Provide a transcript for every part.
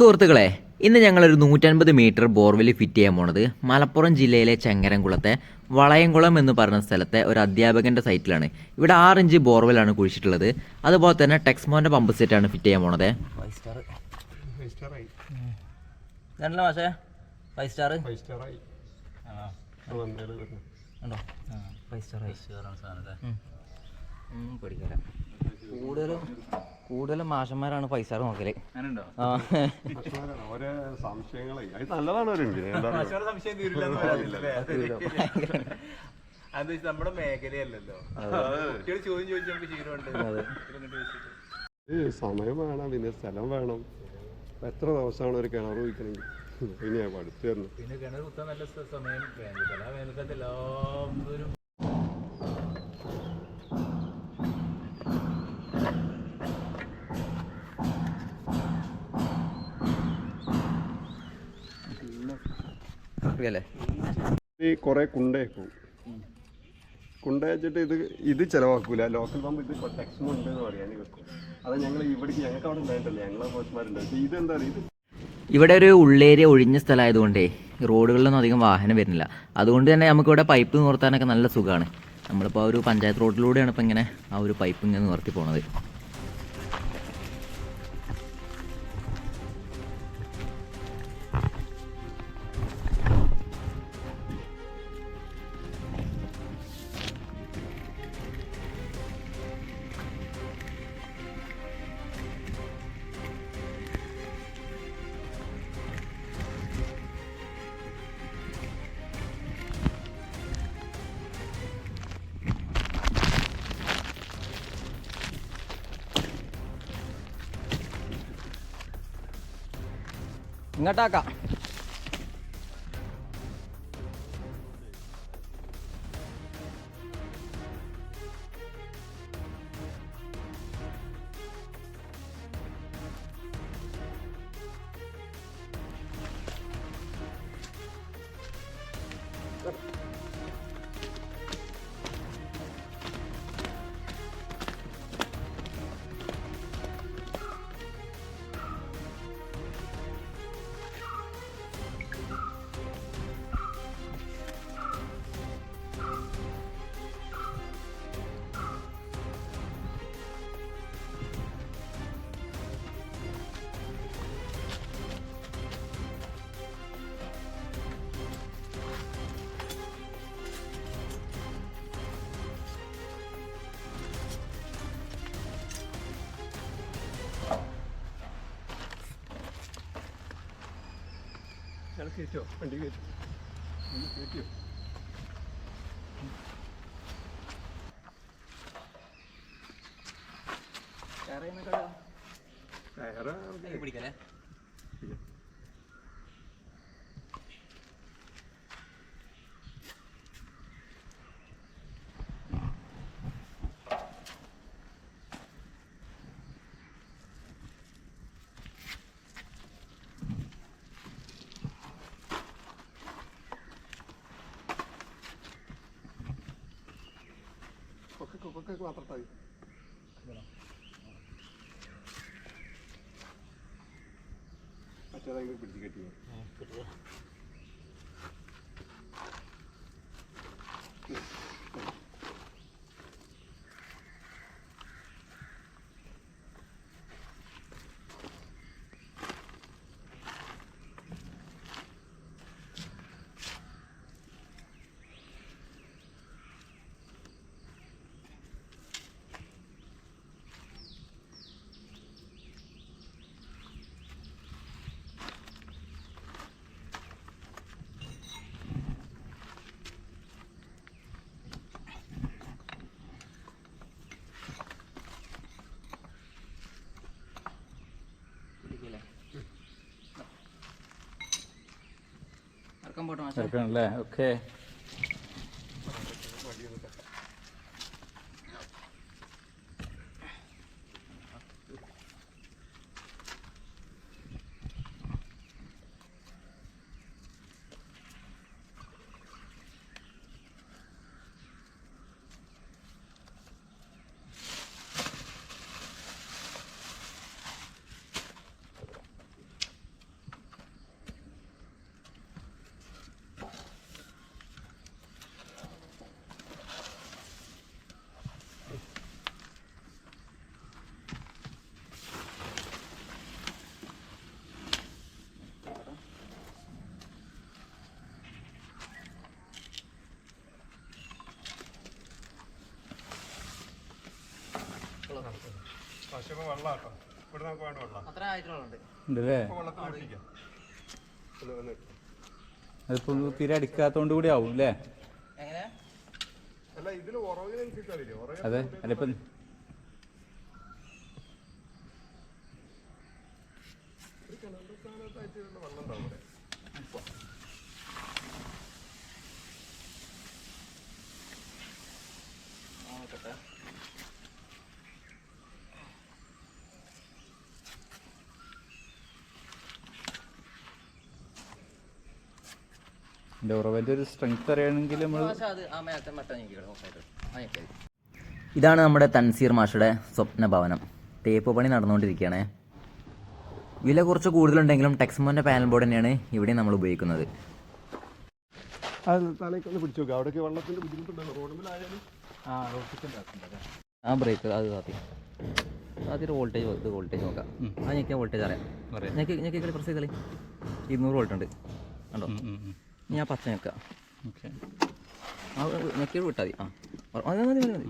സുഹൃത്തുക്കളെ ഇന്ന് ഞങ്ങളൊരു നൂറ്റൻപത് മീറ്റർ ബോർവെൽ ഫിറ്റ് ചെയ്യാൻ പോണത് മലപ്പുറം ജില്ലയിലെ ചങ്ങരംകുളത്തെ വളയംകുളം എന്ന് പറയുന്ന സ്ഥലത്തെ ഒരു അധ്യാപകന്റെ സൈറ്റിലാണ്. ഇവിടെ ആറ് ഇഞ്ച് ബോർവെലാണ് കുഴിച്ചിട്ടുള്ളത്. അതുപോലെ തന്നെ ടെക്സ്മോന്റെ പമ്പ് സെറ്റാണ് ഫിറ്റ് ചെയ്യാൻ പോണത്. കൂടുതലും കൂടുതലും മാഷന്മാരാണ് പൈസ നോക്കൽ. അത് നമ്മുടെ മേഖലയല്ലല്ലോ. കുട്ടികൾ ചോദ്യം ചോദിച്ചു നമുക്ക് ശീലമുണ്ട് ഇത് സമയം വേണം. പിന്നെ സ്ഥലം വേണം. എത്ര ദിവസമാണ് ഒരു കിണർ വയ്ക്കണമെങ്കിൽ പിന്നെ പഠിച്ചു തരണം പിന്നെ കിണർ കുത്താൻ നല്ല സമയം വേനൽക്കാലം വേനൽക്കാലത്ത് എല്ലാവരും അല്ലേ ഈ കുറെ കുണ്ടേക്കും കുണ്ട വെച്ചിട്ട് ഇത് ഇത് ചിലവാക്കൂല. ലോക്കൽ പമ്പ് ഇത് ടെക്സ്മോ ഉണ്ട് എന്ന് പറയാൻ വെക്കും. അത് ഞങ്ങൾ ഇവിടേക്ക് ഞങ്ങൾക്ക് അവിടെ ഉണ്ടായിട്ടല്ലേ. ഞങ്ങളെ ഇത് ഇതെന്താ ഇത് ഇവിടെ ഒരു ഉള്ളേരിയ ഒഴിഞ്ഞ സ്ഥലമായതുകൊണ്ടേ റോഡുകളിലൊന്നും അധികം വാഹനം വരുന്നില്ല. അതുകൊണ്ട് തന്നെ നമുക്കിവിടെ പൈപ്പ് നിർത്താനൊക്കെ നല്ല സുഖമാണ് നമ്മളിപ്പോൾ ആ ഒരു പഞ്ചായത്ത് റോഡിലൂടെയാണ് ഇപ്പോൾ ഇങ്ങനെ ആ ഒരു പൈപ്പ് ഇങ്ങനെ നിർത്തി പോണത്. ഇങ്ങോട്ടാക്കാം. കയറ്റോ വണ്ടി കയറ്റോ വണ്ടി കയറ്റിയോ കയറാ പിടിക്കല്ലേ? കൊക്കൊക്കെ മാത്രം മതി. മറ്റേതെങ്കിലും പിടിച്ച് കെട്ടി ഇറക്കം പോട്ടെ മാഷേ എടുക്കണല്ലേ ഓക്കെ ഇവിടെ നമുക്ക് വേണ്ട വെള്ളം. അത്ര ആയിട്ടുള്ളുണ്ട് ഉണ്ടല്ലേ? ഇപ്പൊ വെള്ളത്തിൽ ഒട്ടിക്കാം ഒന്ന് വന്ന്. അതിപ്പോ തീരെ അടിക്കാത്തോണ്ട് കൂടി ആവും അല്ലേ? അതെ അല്ല ഇപ്പം ഒരു കിണറിന്റെ സ്ഥാനത്തായിട്ടുള്ള വെള്ളം ഉണ്ടാവും ഇവിടെ. എന്റെ ഒരു സ്ട്രെങ്ത് അറിയണമെങ്കിൽ നമ്മൾ ഇതാണ് നമ്മുടെ തൻസീർ മാഷയുടെ സ്വപ്ന ഭവനം. തേപ്പ് പണി നടന്നുകൊണ്ടിരിക്കുകയാണ്. വില കുറച്ച് കൂടുതലുണ്ടെങ്കിലും ടെക്സ്മോന്റെ പാനൽ ബോർഡ് തന്നെയാണ് ഇവിടെ നമ്മൾ ഉപയോഗിക്കുന്നത്. ആ ബ്രേക്ക് അത് കാത്തി അതിൽ വോൾട്ടേജ് ഇത് വോൾട്ടേജ് നോക്കാം. ആ ഞെക്കിയാൽ വോൾട്ടേജ് അറിയാം. ഞെക്കി ഞെക്കി കളി പ്രസ് കളി ഇരുന്നൂറ് വോൾട്ട് ഉണ്ട്. കണ്ടോ? ഞാൻ പച്ച ഞെക്കാം ഓക്കെ. ആ ഞെക്കി വിട്ടാൽ മതി ആ. മതി മതി മതി മതി.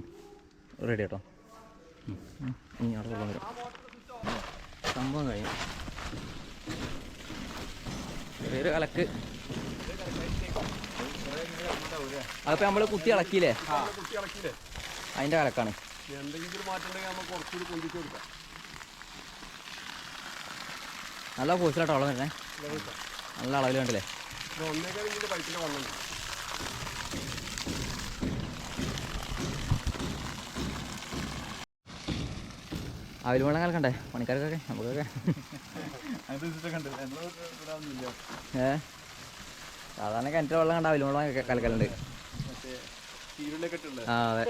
റെഡി കേട്ടോ ഇനി അവിടെ വെള്ളം വരും. സംഭവം കഴിയും ചെറിയൊരു കലക്ക്. അതപ്പോ നമ്മൾ കുത്തി ഇളക്കിയില്ലേ? അതിന്റെ കലക്കാണ്. നല്ല ഫോഴ്സിലാട്ടോ വെള്ളം വരുന്നേ നല്ല അളവിൽ കണ്ടില്ലേ? ഇത് ഒന്നേക്കാൾ ഇതിന്റെ പൈപ്പിന്റെ വെള്ളം. അവർ വെള്ളം കലക്കണ്ടേ? പണിക്കാർക്കൊക്കെ നമുക്കൊക്കെ. ഏ? സാധാരണ കിണറ്റിൽ വെള്ളം കണ്ട അവൽ വെള്ളം കലക്കലുണ്ട്. ആ അതെ.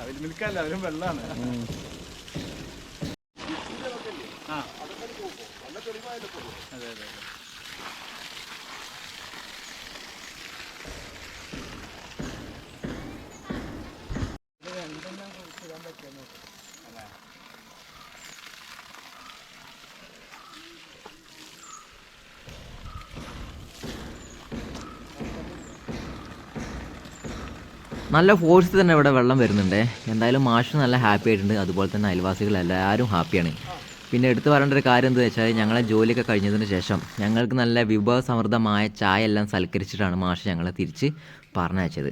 അവർ മിൽക്കല്ല അവരും വെള്ളമാണ്. അതെ അതെ. നല്ല ഫോഴ്സ് തന്നെ ഇവിടെ വെള്ളം വരുന്നുണ്ട്. എന്തായാലും മാഷ് നല്ല ഹാപ്പി ആയിട്ടുണ്ട്. അതുപോലെ തന്നെ അയൽവാസികൾ എല്ലാവരും ഹാപ്പിയാണ് പിന്നെ എടുത്തു പറയേണ്ട ഒരു കാര്യം എന്താ വെച്ചാൽ ഞങ്ങളെ ജോലിയൊക്കെ കഴിഞ്ഞതിന് ശേഷം ഞങ്ങൾക്ക് നല്ല വിഭവസമൃദ്ധമായ ചായ എല്ലാം സൽക്കരിച്ചിട്ടാണ് മാഷ് ഞങ്ങളെ തിരിച്ച് പറഞ്ഞയച്ചത്.